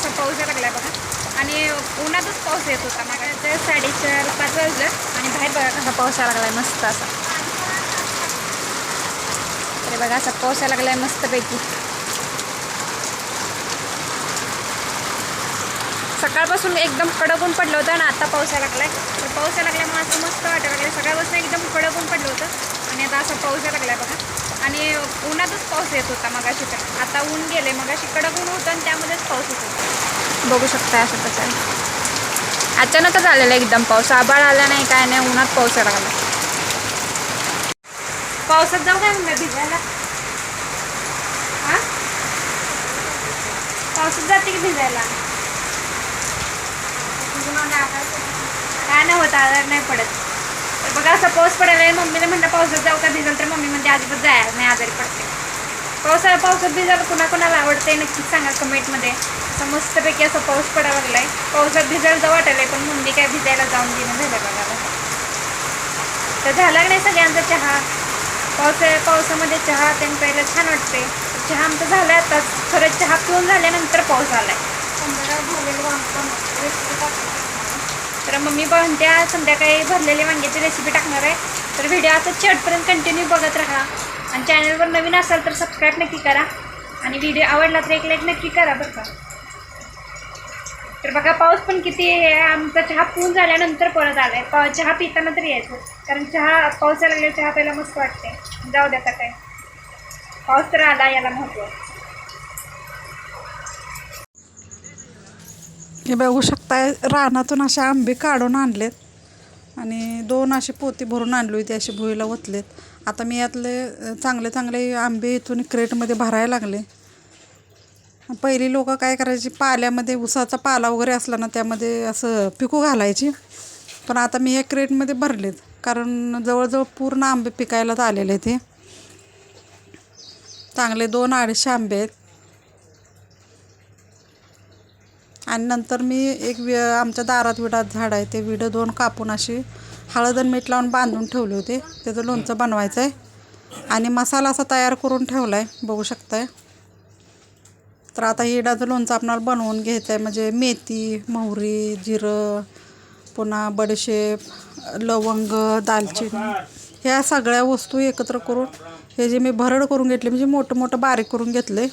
असा पाऊस लागलाय बघा. आणि उन्हातच पाऊस येत होता. माझ्या साडेचार पाच वाजलं आणि बाहेर बघा कसा पाऊस लागलाय मस्त असा. अरे बघा असा पाऊस यायला लागलाय मस्तपैकी. सकाळपासून एकदम कडक ऊन पडलं होतं आणि आता पाऊस लागलाय. यायला लागल्यामुळे असं मस्त वाटायला लागलं सकाळपासून एकदम कडक ऊन पडलं होतं. आणि आता असं पाऊस यायला लागलाय बघा. आणि उन्हातच पाऊस येत होता मगाशी तर. आता ऊन गेले मगाशी कडक ऊन होतं आणि त्यामध्येच पाऊस येत होता. बघू शकता असं प्रकारे अचानकच आलेला एकदम पाऊस. आबाळ आला नाही काय नाही उन्हात पाऊस यायला लागला. पावसात जाऊ काय म्हणलं? भिजायला? हा पावसात जाते की भिजायला? काय नाही होत आजार नाही पडत. तर बघा असं पाऊस पडायला मम्मीने म्हणलं पावसात जाऊ का भिजल? तर मम्मी म्हणते अजिबात जायला नाही आजारी पडते. पावसाळा पावसात भिजायला कुणा कुणाला आवडते नक्कीच सांगा कमेंटमध्ये. असं मस्तपैकी असं पाऊस पडायला लागलाय. पावसात भिजायला जाऊ वाटायला पण मम्मी काय भिजायला जाऊन देणं झालं बघा. तर झाला नाही सगळ्यांचा चहा? पावसा पावसामध्ये चहा त्यांनी प्यायला छान वाटते चहा आमचं झालं आताच. खरंच चहा पिऊन झाल्यानंतर पाऊस आलाय. तर मम्मी म्हणत्या संध्याकाळी भरलेली वांग्याची रेसिपी टाकणार आहे. तर व्हिडिओ आता शेवटपर्यंत कंटिन्यू बघत राहा. आणि चॅनलवर नवीन असाल तर सबस्क्राईब नक्की करा. आणि व्हिडिओ आवडला तर एक लाईक नक्की करा बरं का. तर बघा पाऊस पण किती आहे. आमचा चहा पिऊन झाल्यानंतर परत आलाय. पा चहा पिताना तरी यायचं. कारण चहा पाऊस यायला लागल्यावर चहा प्यायला मस्त वाटते जाऊ द्या आता काय. पाऊस तर आला याला महत्त्व. हे बघू शकताय रानातून असे आंबे काढून आणलेत. आणि दोन असे पोती भरून आणली होती असे भुईला ओतलेत. आता मी यातले चांगले चांगले आंबे इथून क्रेटमध्ये भरायला लागले. पहिली लोक काय करायची पाल्यामध्ये उसाचा पाला वगैरे असला ना त्यामध्ये असं पिकू घालायची. पण आता मी हे क्रेटमध्ये भरलेत कारण जवळजवळ पूर्ण आंबे पिकायलाच आलेले ते चांगले दोन अडीचशे आंबे आहेत. आणि नंतर मी एक वि आमच्या दारात विडात झाड आहे ते विडं दोन कापून अशी हळद आणि मीठ लावून बांधून ठेवले होते. त्याचं लोणचं बनवायचं आहे आणि मसाला असा तयार करून ठेवला आहे बघू शकताय. तर आता हे इडाचं लोणचं आपणाला बनवून घ्यायचं आहे म्हणजे मेथी मोहरी जिरं पुन्हा बडीशेप लवंग दालचिनी ह्या सगळ्या वस्तू एकत्र करून हे जे मी भरड करून घेतले म्हणजे मोठं मोठं बारीक करून घेतले.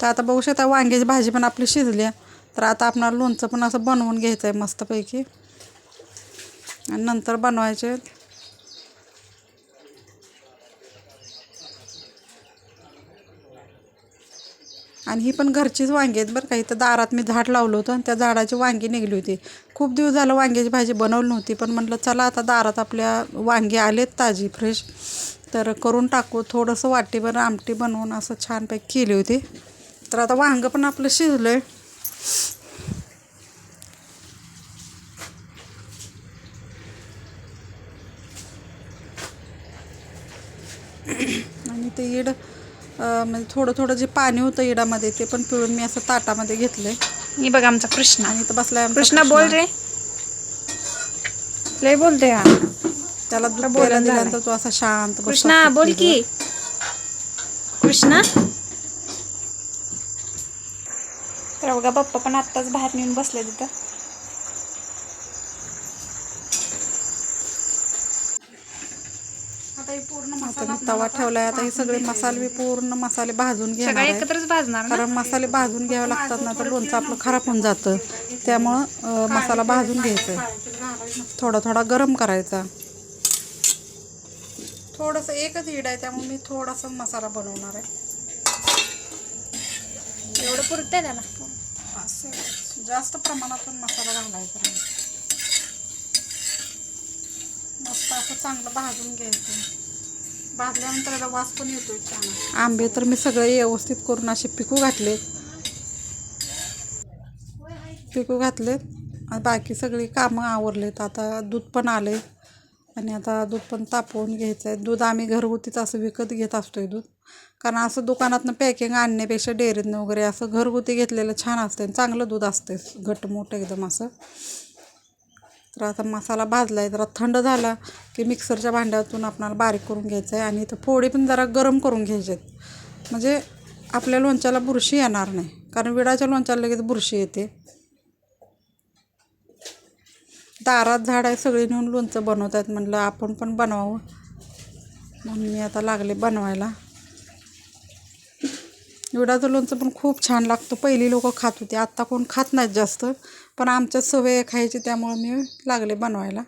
तर आता बघू शकता वांग्याची भाजी पण आपली शिजली आहे. तर आता आपणाला लोणचं पण असं बनवून घ्यायचं आहे मस्तपैकी. आणि नंतर बनवायचे. आहेत. आणि ही पण घरचीच वांगी आहेत बरं का. इथं दारात मी झाड लावलं होतं आणि त्या झाडाची वांगी निघली होती. खूप दिवस झालं वांग्याची भाजी बनवली नव्हती पण म्हटलं चला आता दारात आपल्या वांगी आलेत ताजी फ्रेश. तर करून टाकू. थोडंसं वाटीभर आमटी बनवून असं छानपैकी केली होती. तर आता वांगं पण आपलं शिजलं आहे आणि ते इड म्हणजे थोडं थोडं जे पाणी होतं इडामध्ये ते पण पिळून मी असं ताटामध्ये घेतलंय. मी बघा आमचा कृष्णा. आणि इथं बसलाय आमचा कृष्णा बोल रे. लय बोलते हा. त्याला दूध प्यायला. दिल्यानंतर तो असा शांत बसतो. कृष्णा बोल. की. कृष्णा? तर बघा पप्पा पण आत्ताच बाहेर नेऊन बसले तिथं. आता हे पूर्ण मसाला मी तवा ठेवलाय आता हे सगळे मसाले मी पूर्ण मसाले भाजून घेणार सगळे आहे. एकत्रच भाजणार ना? कारण मसाले भाजून घ्यावे लागतात ना तर लोणचं आपलं खराब होऊन जातं. त्यामुळं अं, मसाला भाजून घ्यायचा थोडा थोडा गरम करायचा. थोडंसं एकच ईड आहे त्यामुळे मी थोडासा मसाला बनवणार आहे. एवढं पुरतंय त्याला. असं जास्त प्रमाणातून मसाला घालायचा नाही. मस्त असं चांगलं भाजून घ्यायचं. भाजल्यानंतर याला वास पण येतोय छान. आंबे तर मी सगळे व्यवस्थित करून असे पिकू घातलेत. पिकू घातलेत. आणि बाकी सगळी कामं आवरलेत. आता दूध पण आले आणि आता दूध पण तापवून घ्यायचं आहे दूध आम्ही घरगुतीच असं विकत घेत असतो आहे दूध. कारण असं दुकानातनं पॅकिंग आणण्यापेक्षा डेअरीतनं वगैरे असं घरगुती घेतलेलं छान असतं आणि चांगलं दूध असते घटमूट एकदम असं. तर आता मसाला भाजला आहे जरा थंड झाला की मिक्सरच्या भांड्यातून आपणाला बारीक करून घ्यायचं आहे आणि इथं फोडी पण जरा गरम करून घ्यायचे आहेत म्हणजे आपल्या लोणच्याला बुरशी येणार नाही. कारण विडाच्या लोणच्याला लगेच बुरशी येते. दारात झाड आहे सगळी नेऊन लोणचं बनवत आहेत म्हणलं आपण पण बनवावं. म्हणून मी आता लागले बनवायला. विडाचं लोणचं पण खूप छान लागतं. पहिली लोक खात होती. आत्ता कोण खात नाहीत जास्त. पण आमच्या सवय खायची त्यामुळं मी लागले बनवायला.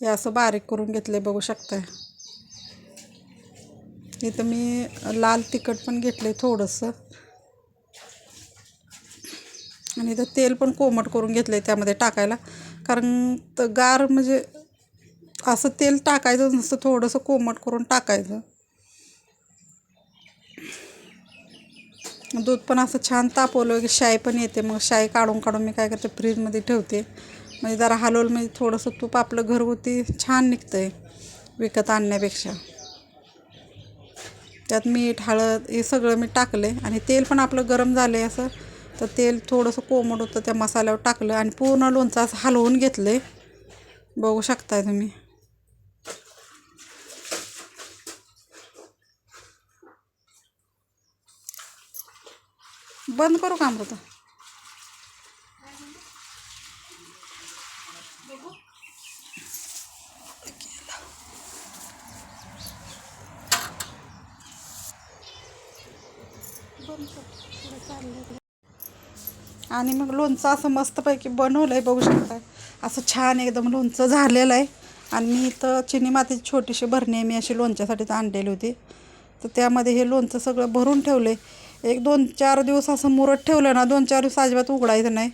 हे असं बारीक करून घेतले बघू शकताय. इथं मी लाल तिखट पण घेतले थोडंसं. आणि इथं तेल पण कोमट करून घेतलं आहे त्यामध्ये टाकायला. कारण तर गार म्हणजे असं तेल टाकायचं नसतं थोडंसं कोमट करून टाकायचं. दूध पण असं छान तापवलं की शाई पण येते. मग शाई काढून काढून मी काय करते फ्रीजमध्ये ठेवते. म्हणजे जरा हलवलं म्हणजे थोडंसं तूप आपलं घरगुती छान निघतं आहे विकत आणण्यापेक्षा. त्यात मीठ हळद हे सगळं मी टाकले आणि तेल पण आपलं गरम झालं आहे असं. तर तेल थोडंसं कोमट होतं त्या मसाल्यावर टाकलं आणि पूर्ण लोणचं असं हलवून घेतलं आहे बघू शकताय तुम्ही. बंद करू का अमृता? आणि मग लोणचं असं मस्तपैकी बनवलं आहे बघू शकताय. असं छान एकदम लोणचं झालेलं आहे. आणि मी इथं चिनी मातीची छोटीशी भरणी आहे मी अशी लोणच्यासाठीच आणलेली होती. तर त्यामध्ये हे लोणचं सगळं भरून ठेवलं आहे एक दोन चार दिवस असं मुरत ठेवलं ना दोन चार दिवस अजिबात उघडायचं नाही.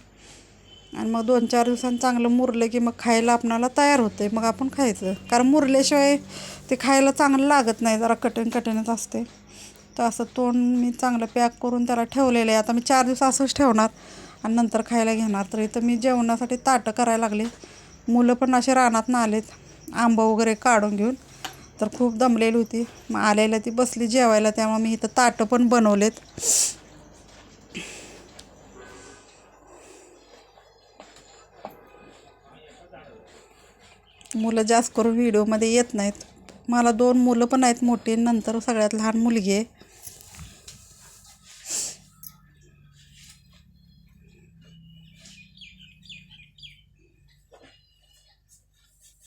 आणि मग दोन चार दिवसांनी चांगलं मुरलं की मग खायला आपणाला तयार होतं आहे मग आपण खायचं. कारण मुरल्याशिवाय ते खायला चांगलं लागत नाही जरा कठीण कठीणच असते. तर असं तोंड मी चांगलं पॅक करून त्याला ठेवलेलं आहे. आता मी चार दिवस असंच ठेवणार. आणि नंतर खायला घेणार. तर इथं मी जेवणासाठी ताटं करायला लागले. मुलं पण असे रानात आलेत. आंबा वगैरे काढून घेऊन. तर खूप दमलेली होती. मग आलेल्या ती बसली जेवायला त्यामुळे मी इथं ताटं पण बनवलेत. मुलं जास्त करून व्हिडिओमध्ये येत नाहीत. मला दोन मुलं पण आहेत मोठी नंतर सगळ्यात लहान मुलगी आहे.